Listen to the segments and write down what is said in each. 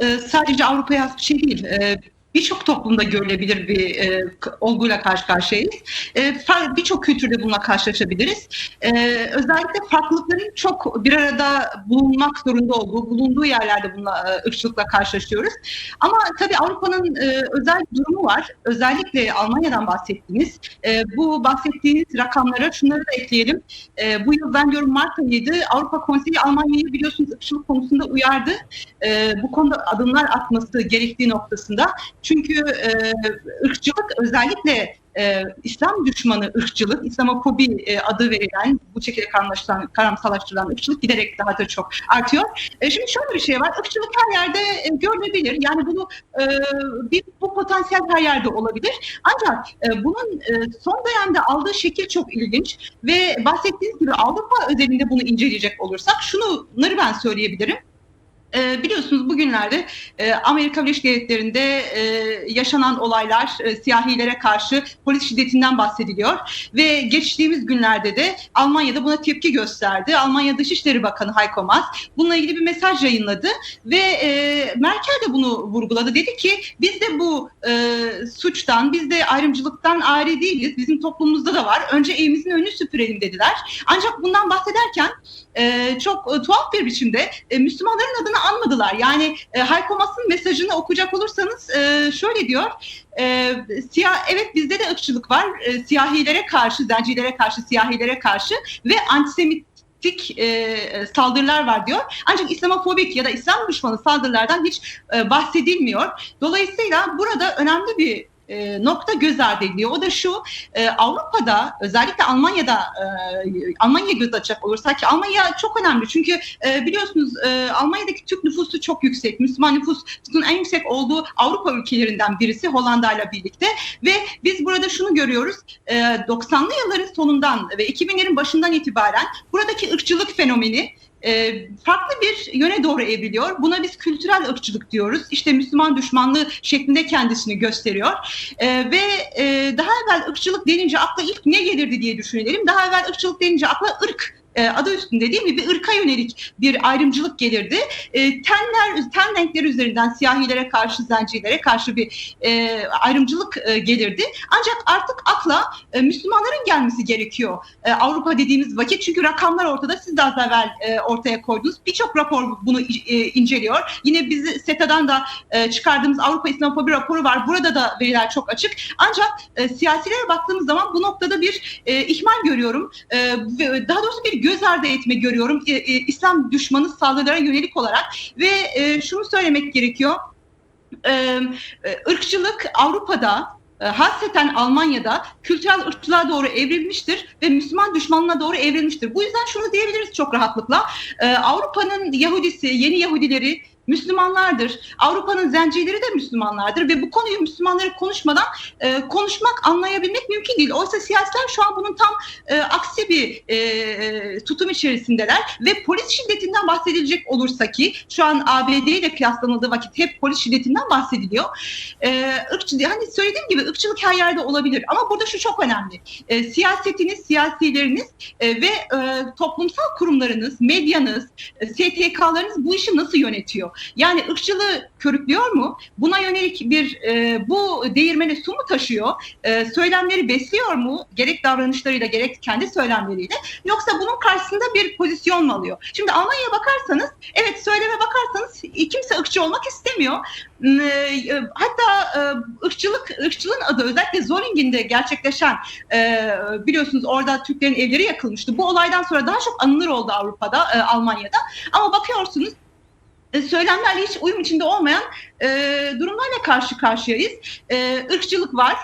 e, sadece Avrupa'ya has bir şey değil. E, Birçok toplumda görülebilir bir e, olguyla karşı karşıyayız. E, Birçok kültürde bununla karşılaşabiliriz. E, özellikle farklılıkların çok bir arada bulunmak zorunda olduğu, bulunduğu yerlerde bununla e, ırkçılıkla karşılaşıyoruz. Ama tabii Avrupa'nın e, özel durumu var. Özellikle Almanya'dan bahsettiğiniz. E, bu bahsettiğiniz rakamlara şunları da ekleyelim. E, bu yıl ben diyorum Mart ayıydı. Avrupa Konseyi Almanya'yı biliyorsunuz ırkçılık konusunda uyardı. E, bu konuda adımlar atması gerektiği noktasında. Çünkü e, ırkçılık özellikle e, İslam düşmanı ırkçılık, İslamofobi e, adı verilen, bu şekilde karamlaştırılan, karamsalaştırılan ırkçılık giderek daha da çok artıyor. E, şimdi şöyle bir şey var, ırkçılık her yerde e, görülebilir. Yani bunu e, bir bu potansiyel her yerde olabilir. Ancak e, bunun e, son dönemde aldığı şekil çok ilginç ve bahsettiğiniz gibi Avrupa özelinde bunu inceleyecek olursak şunları ben söyleyebilirim. E, biliyorsunuz bugünlerde e, Amerika Birleşik Devletleri'nde e, yaşanan olaylar, e, siyahilere karşı polis şiddetinden bahsediliyor ve geçtiğimiz günlerde de Almanya'da buna tepki gösterdi. Almanya Dışişleri Bakanı Heiko Maas bununla ilgili bir mesaj yayınladı ve e, Merkel de bunu vurguladı. Dedi ki biz de bu e, suçtan, biz de ayrımcılıktan ayrı değiliz. Bizim toplumumuzda da var. Önce evimizin önünü süpürelim dediler. Ancak bundan bahsederken e, çok e, tuhaf bir biçimde e, Müslümanların adını anmadılar. Yani e, Maas'ın mesajını okuyacak olursanız e, şöyle diyor. E, siyah evet bizde de ırkçılık var. E, siyahilere karşı, zencilere karşı, siyahilere karşı ve antisemitik e, saldırılar var diyor. Ancak İslamofobik ya da İslam düşmanı saldırılardan hiç e, bahsedilmiyor. Dolayısıyla burada önemli bir e, nokta göz ardı ediliyor. O da şu, e, Avrupa'da özellikle Almanya'da e, Almanya'ya göz açacak olursak ki Almanya çok önemli. Çünkü biliyorsunuz Almanya'daki Türk nüfusu çok yüksek. Müslüman nüfusun en yüksek olduğu Avrupa ülkelerinden birisi Hollanda'yla birlikte ve biz burada şunu görüyoruz. E, 90'lı yılların sonundan ve 2000'lerin başından itibaren buradaki ırkçılık fenomeni e, farklı bir yöne doğru evriliyor. Buna biz kültürel ırkçılık diyoruz. İşte Müslüman düşmanlığı şeklinde kendisini gösteriyor. E, ve e, daha evvel ırkçılık denince akla ilk ne gelirdi diye düşünelim. Daha evvel ırkçılık denince akla ırk e, adı üstünde değil mi bir ırka yönelik bir ayrımcılık gelirdi. E, tenler, ten renkleri üzerinden siyahilere karşı, zencilere karşı bir e, ayrımcılık e, gelirdi. Ancak artık akla e, Müslümanların gelmesi gerekiyor e, Avrupa dediğimiz vakit. Çünkü rakamlar ortada. Siz de az evvel e, ortaya koydunuz. Birçok rapor bunu e, inceliyor. Yine bizi SETA'dan da e, çıkardığımız Avrupa İslamofobi raporu var. Burada da veriler çok açık. Ancak e, siyasilere baktığımız zaman bu noktada bir e, ihmal görüyorum. E, daha doğrusu bir göz ardı etme görüyorum e, e, İslam düşmanı saldırılara yönelik olarak ve e, şunu söylemek gerekiyor. E, e, ırkçılık Avrupa'da e, hasreten Almanya'da kültürel ırkçılığa doğru evrilmiştir ve Müslüman düşmanlığına doğru evrilmiştir. Bu yüzden şunu diyebiliriz çok rahatlıkla. E, Avrupa'nın Yahudisi, yeni Yahudileri Müslümanlardır. Avrupa'nın zencileri de Müslümanlardır ve bu konuyu Müslümanları konuşmadan e, konuşmak, anlayabilmek mümkün değil. Oysa siyasiler şu an bunun tam e, aksi bir e, tutum içerisindeler ve polis şiddetinden bahsedilecek olursa ki şu an ABD ile kıyaslanıldığı vakit hep polis şiddetinden bahsediliyor. E, ırkçı, hani söylediğim gibi ırkçılık her yerde olabilir ama burada şu çok önemli. E, siyasetiniz, siyasileriniz e, ve e, toplumsal kurumlarınız, medyanız, e, STK'larınız bu işi nasıl yönetiyor? Yani ırkçılığı körüklüyor mu? Buna yönelik bir e, bu değirmene su mu taşıyor? E, söylemleri besliyor mu? Gerek davranışlarıyla gerek kendi söylemleriyle. Yoksa bunun karşısında bir pozisyon mu alıyor? Şimdi Almanya'ya bakarsanız evet söyleme bakarsanız kimse ırkçı olmak istemiyor. E, hatta e, ırkçılık, ırkçılığın adı özellikle Zolling'inde gerçekleşen e, biliyorsunuz orada Türklerin evleri yakılmıştı. Bu olaydan sonra daha çok anılır oldu Avrupa'da, e, Almanya'da. Ama bakıyorsunuz e, söylemlerle hiç uyum içinde olmayan e, durumlarla karşı karşıyayız. E, ırkçılık var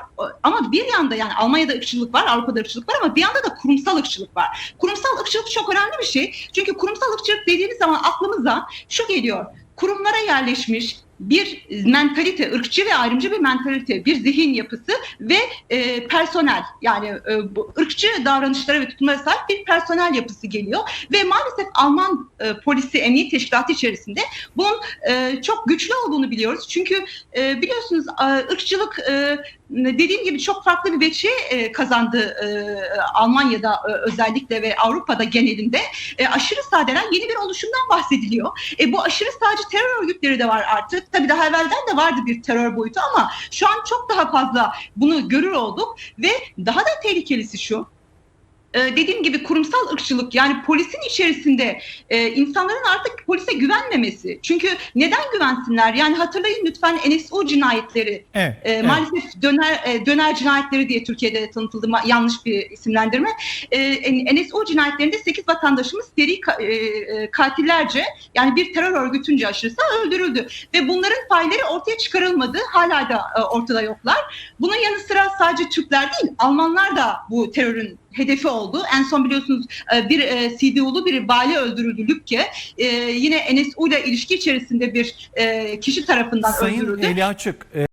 ama bir yanda yani Almanya'da ırkçılık var, Avrupa'da ırkçılık var ama bir yanda da kurumsal ırkçılık var. Kurumsal ırkçılık çok önemli bir şey. Çünkü kurumsal ırkçılık dediğimiz zaman aklımıza şu geliyor. Kurumlara yerleşmiş, bir mentalite, ırkçı ve ayrımcı bir mentalite, bir zihin yapısı ve e, personel yani e, bu ırkçı davranışlara ve tutumlara sahip bir personel yapısı geliyor ve maalesef Alman e, polisi emniyet teşkilatı içerisinde bunun e, çok güçlü olduğunu biliyoruz. Çünkü e, biliyorsunuz e, ırkçılık e, dediğim gibi çok farklı bir veçe e, kazandı e, Almanya'da e, özellikle ve Avrupa'da genelinde. Aşırı sağdenen yeni bir oluşumdan bahsediliyor. Bu aşırı sağcı terör örgütleri de var artık. Tabii daha evvelden de vardı bir terör boyutu ama şu an çok daha fazla bunu görür olduk ve daha da tehlikelisi şu. E, Dediğim gibi kurumsal ırkçılık yani polisin içerisinde e, insanların artık polise güvenmemesi. Çünkü neden güvensinler? Yani hatırlayın lütfen NSO cinayetleri Evet. e, evet. maalesef döner e, döner cinayetleri diye Türkiye'de tanıtıldı yanlış bir isimlendirme. E, NSO cinayetlerinde 8 vatandaşımız seri ka- e, e, katillerce yani bir terör örgütünce aşırısı öldürüldü ve bunların failleri ortaya çıkarılmadı. Hala da e, ortada yoklar. Bunun yanı sıra sadece Türkler değil Almanlar da bu terörün hedefi oldu. En son biliyorsunuz e, bir e, CDU'lu bir vali öldürüldü Lübke. E, yine NSU ile ilişki içerisinde bir e, kişi tarafından Sayın öldürüldü. Eli Açık, e,